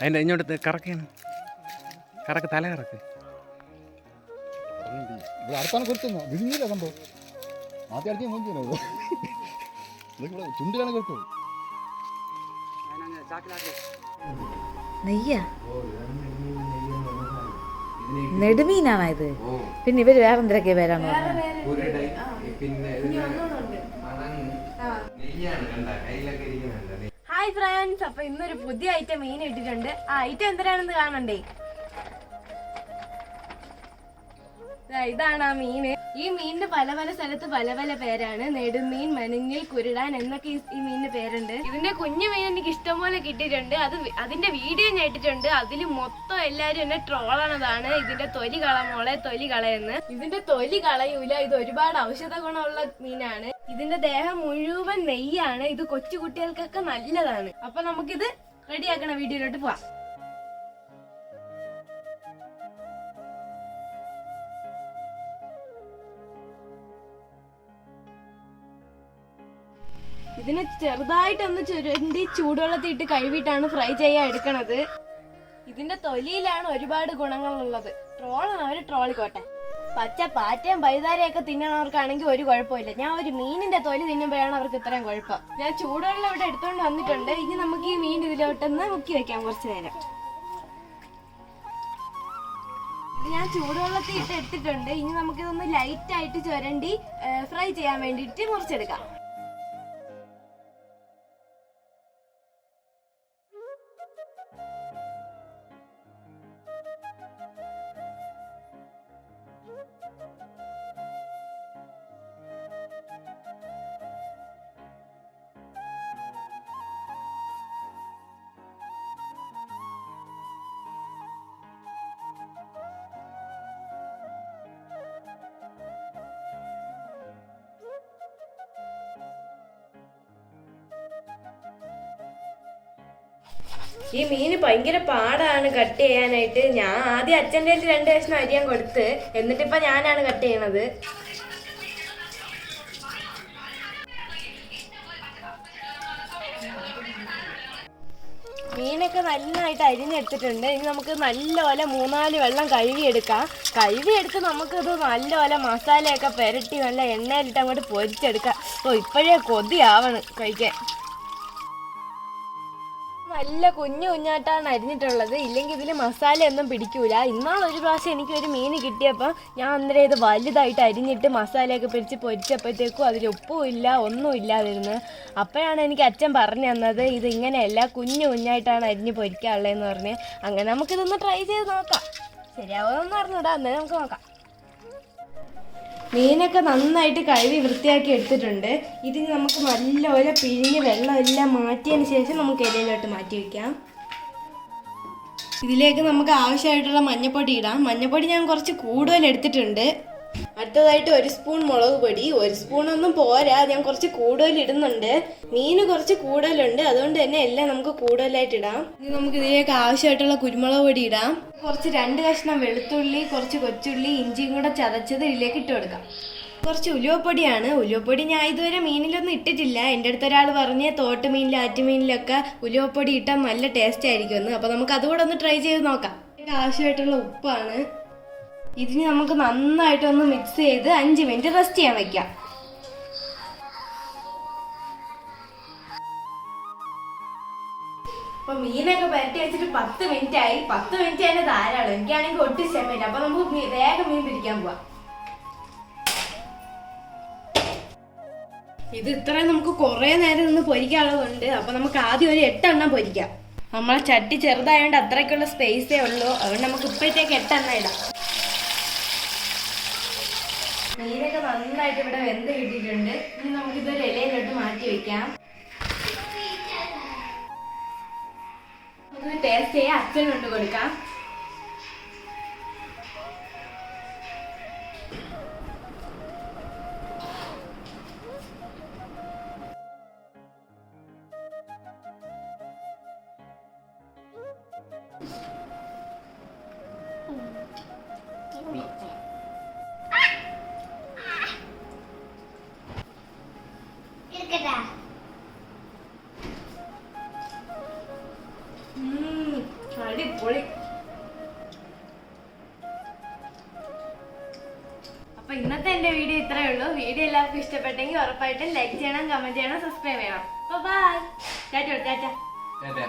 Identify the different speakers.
Speaker 1: അതിന്റെ ഇങ്ങോട്ട് കറക്കാണ് കറക്ക് തല കറക്ക്.
Speaker 2: അടുത്താണ് കൊടുത്തുന്നു വിരിഞ്ഞില്ല കണ്ടോ ആദ്യം അടിച്ച് നോക്കിയോ ഇവിടെ ചുണ്ടിലാണ് കൊടുത്തത്.
Speaker 3: നെയ്യാ? നെടുമീനാണോ ഇത്? പിന്നെ ഇവർ വേറെ എന്തൊക്കെ പേരാണ്
Speaker 1: പിന്നെ
Speaker 4: ഹായ് ഫ്രണ്ട്സ് അപ്പൊ ഇന്നൊരു പുതിയ ഐറ്റം മീൻ ഇട്ടിട്ടുണ്ട്. ആ ഐറ്റം എന്തരാണെന്ന് കാണണ്ടേ? ഇതാണ് ആ മീന്. ഈ മീനിന് പല പല സ്ഥലത്ത് പല പല പേരാണ്. നെടുമീൻ മനഞ്ഞിൽ കുരുടാൻ എന്നൊക്കെ ഈ- മീനിന്റെ മീനിന് പേരുണ്ട്. ഇതിന്റെ കുഞ്ഞു മീൻ എനിക്ക് ഇഷ്ടംപോലെ കിട്ടിയിട്ടുണ്ട്. അത് അതിന്റെ വീഡിയോ ഞാൻ ഇട്ടിട്ടുണ്ട്. അതിൽ മൊത്തം എല്ലാരും എന്നെ ട്രോളാണതാണ് ഇതിന്റെ തൊലി കള മോളെ തൊലി കളയെന്ന്. ഇതിന്റെ തൊലി കളയൂല. ഇത് ഒരുപാട് ഔഷധ ഗുണമുള്ള മീനാണ്. ഇതിന്റെ ദേഹം മുഴുവൻ നെയ്യാണ്. ഇത് കൊച്ചു കുട്ടികൾക്കൊക്കെ നല്ലതാണ്. അപ്പൊ നമുക്കിത് റെഡിയാക്കണ വീഡിയോയിലോട്ട് പോവാം. ഇതിനെ ചെറുതായിട്ടൊന്ന് ചുരുണ്ടി ചൂടുവെള്ളത്തിയിട്ട് കഴുകിയിട്ടാണ് ഫ്രൈ ചെയ്യാൻ എടുക്കണത്. ഇതിന്റെ തൊലിയിലാണ് ഒരുപാട് ഗുണങ്ങളുള്ളത്. ട്രോളാണ് അവർ ട്രോളിക്കോട്ടെ. പച്ച പാറ്റയും പൈതാരയൊക്കെ തിന്നണവർക്കാണെങ്കിൽ ഒരു കുഴപ്പമില്ല. ഞാൻ ഒരു മീനിന്റെ തൊലി തിന്നുമ്പോഴാണ് അവർക്ക് ഇത്രയും കുഴപ്പം. ഞാൻ ചൂടുവെള്ളം ഇവിടെ എടുത്തോണ്ട് വന്നിട്ടുണ്ട്. ഇനി നമുക്ക് ഈ മീൻ ഇതിലോട്ടൊന്ന് മുക്കി വെക്കാം കുറച്ചു നേരം. ഞാൻ ചൂടുവെള്ളത്തിൽ ഇട്ട് എടുത്തിട്ടുണ്ട്. ഇനി നമുക്കിതൊന്ന് ലൈറ്റ് ആയിട്ട് ചുരണ്ടി ഫ്രൈ ചെയ്യാൻ വേണ്ടിയിട്ട് മുറിച്ചെടുക്കാം. ഈ മീന് ഭയങ്കര പാടാണ് കട്ട് ചെയ്യാനായിട്ട്. ഞാൻ ആദ്യം അച്ഛന്റെ കയ്യിൽ രണ്ട് കഷ്ണം അരിയാൻ കൊടുത്ത് എന്നിട്ടിപ്പോ ഞാനാണ് കട്ട് ചെയ്യണത്. മീനൊക്കെ നന്നായിട്ട് അരിഞ്ഞെടുത്തിട്ടുണ്ട്. ഇനി നമുക്ക് നല്ലപോലെ മൂന്നാൽ വെള്ളം കഴുകിയെടുക്കാം. കഴുകിയെടുത്ത് നമുക്കത് നല്ലപോലെ മസാലയൊക്കെ പുരട്ടി നല്ല എണ്ണയിലിട്ട് അങ്ങോട്ട് പൊരിച്ചെടുക്കാം. ഓ ഇപ്പോഴേ കൊതിയാവണം കഴിക്കാൻ. നല്ല കുഞ്ഞു കുഞ്ഞായിട്ടാണ് അരിഞ്ഞിട്ടുള്ളത്. ഇല്ലെങ്കിൽ ഇതിൽ മസാലയൊന്നും പിടിക്കൂല. ഇന്നാൾ ഒരു പ്രാവശ്യം എനിക്ക് ഒരു മീൻ കിട്ടിയപ്പോൾ ഞാൻ അന്നേരം ഇത് വലുതായിട്ട് അരിഞ്ഞിട്ട് മസാലയൊക്കെ പിടിച്ച് പൊരിച്ചപ്പോഴത്തേക്കും അതിൽ ഉപ്പും ഇല്ല ഒന്നും ഇല്ലാതിരുന്ന് അപ്പോഴാണ് എനിക്ക് അച്ഛൻ പറഞ്ഞു തന്നത് ഇത് ഇങ്ങനെയല്ല കുഞ്ഞു കുഞ്ഞായിട്ടാണ് അരിഞ്ഞ് പൊരിക്കാനുള്ളതെന്ന് പറഞ്ഞ്. അങ്ങനെ നമുക്കിതൊന്ന് ട്രൈ ചെയ്ത് നോക്കാം. ശരിയാവുമെന്ന് പറഞ്ഞൂടാ അന്നേരം നമുക്ക് നോക്കാം. മീനൊക്കെ നന്നായിട്ട് കഴുകി വൃത്തിയാക്കി എടുത്തിട്ടുണ്ട്. ഇതിന് നമുക്ക് നല്ലപോലെ പിഴിഞ്ഞ് വെള്ളമെല്ലാം മാറ്റിയതിന് ശേഷം നമുക്ക് ഇലയിലോട്ട് മാറ്റി വെക്കാം. ഇതിലേക്ക് നമുക്ക് ആവശ്യമായിട്ടുള്ള മഞ്ഞപ്പൊടി ഇടാം. മഞ്ഞപ്പൊടി ഞാൻ കുറച്ച് കൂടുതൽ എടുത്തിട്ടുണ്ട്. അടുത്തതായിട്ട് ഒരു സ്പൂൺ മുളക് പൊടി ഒരു സ്പൂണൊന്നും പോരാ ഞാൻ കുറച്ച് കൂടുതൽ ഇടുന്നുണ്ട്. മീന് കുറച്ച് കൂടുതലുണ്ട് അതുകൊണ്ട് തന്നെ എല്ലാം നമുക്ക് കൂടുതലായിട്ട് ഇടാം. ഇനി നമുക്ക് ഇതിലേക്ക് ആവശ്യമായിട്ടുള്ള കുരുമുളക് പൊടി ഇടാം. കുറച്ച് രണ്ട് കഷ്ണം വെളുത്തുള്ളി കുറച്ച് കൊച്ചുള്ളി ഇഞ്ചിയും കൂടെ ചതച്ചത് ഇതിലേക്ക് ഇട്ട് കൊടുക്കാം. കുറച്ച് ഉലുവപ്പൊടിയാണ്. ഉലുവപ്പൊടി ഞാൻ ഇതുവരെ മീനിലൊന്നും ഇട്ടിട്ടില്ല. എന്റെ അടുത്ത് ഒരാൾ പറഞ്ഞ് തോട്ട് മീനിൽ ആറ്റുമീനിലൊക്കെ ഉലുവപ്പൊടി ഇട്ടാൽ നല്ല ടേസ്റ്റ് ആയിരിക്കുമെന്ന്. അപ്പോൾ നമുക്ക് അതുകൂടെ ഒന്ന് ട്രൈ ചെയ്ത് നോക്കാം. ആവശ്യമായിട്ടുള്ള ഉപ്പാണ്. ഇതിന് നമുക്ക് നന്നായിട്ട് ഒന്ന് മിക്സ് ചെയ്ത് അഞ്ച് മിനിറ്റ് റെസ്റ്റ് ചെയ്യാൻ വെക്കാം. അപ്പൊ മീനൊക്കെ പരട്ടി വെച്ചിട്ട് പത്ത് മിനിറ്റ് ആയി. പത്ത് മിനിറ്റ് തന്നെ ധാരാളം. എനിക്കാണെങ്കിൽ ഒട്ടും ക്ഷമയില്ല അപ്പൊ നമുക്ക് വേഗം മീൻ പിടിക്കാൻ പോവാം. ഇത് ഇത്രയും നമുക്ക് കുറേ നേരം നിന്ന് പൊരിക്കാനുള്ളതുണ്ട്. അപ്പൊ നമുക്ക് ആദ്യം ഒരു എട്ടെണ്ണം പൊരിക്കാം. നമ്മളെ ചട്ടി ചെറുതായതുകൊണ്ട് അത്രയ്ക്കുള്ള സ്പേസേ ഉള്ളൂ. അതുകൊണ്ട് നമുക്ക് ഇപ്പോഴത്തേക്ക് എട്ടെണ്ണം ഇടാം. മീനൊക്കെ നന്നായിട്ട് ഇവിടെ വെന്ത് കിട്ടിയിട്ടുണ്ട് ഇനി നമുക്കിതൊരു ഇലയിലോട്ട് മാറ്റി വെക്കാം. നമുക്ക് ടേസ്റ്റ് ചെയ്യാൻ അച്ഛൻ കൊടുക്കാം. കൊടുക്കാം ഉം. അപ്പൊ ഇന്നത്തെ എന്റെ വീഡിയോ ഇത്രയേ ഉള്ളൂ. വീഡിയോ എല്ലാവർക്കും ഇഷ്ടപ്പെട്ടെങ്കിൽ ഉറപ്പായിട്ടും ലൈക്ക് ചെയ്യണം കമന്റ് ചെയ്യണം സബ്സ്ക്രൈബ് ചെയ്യണം. ബൈ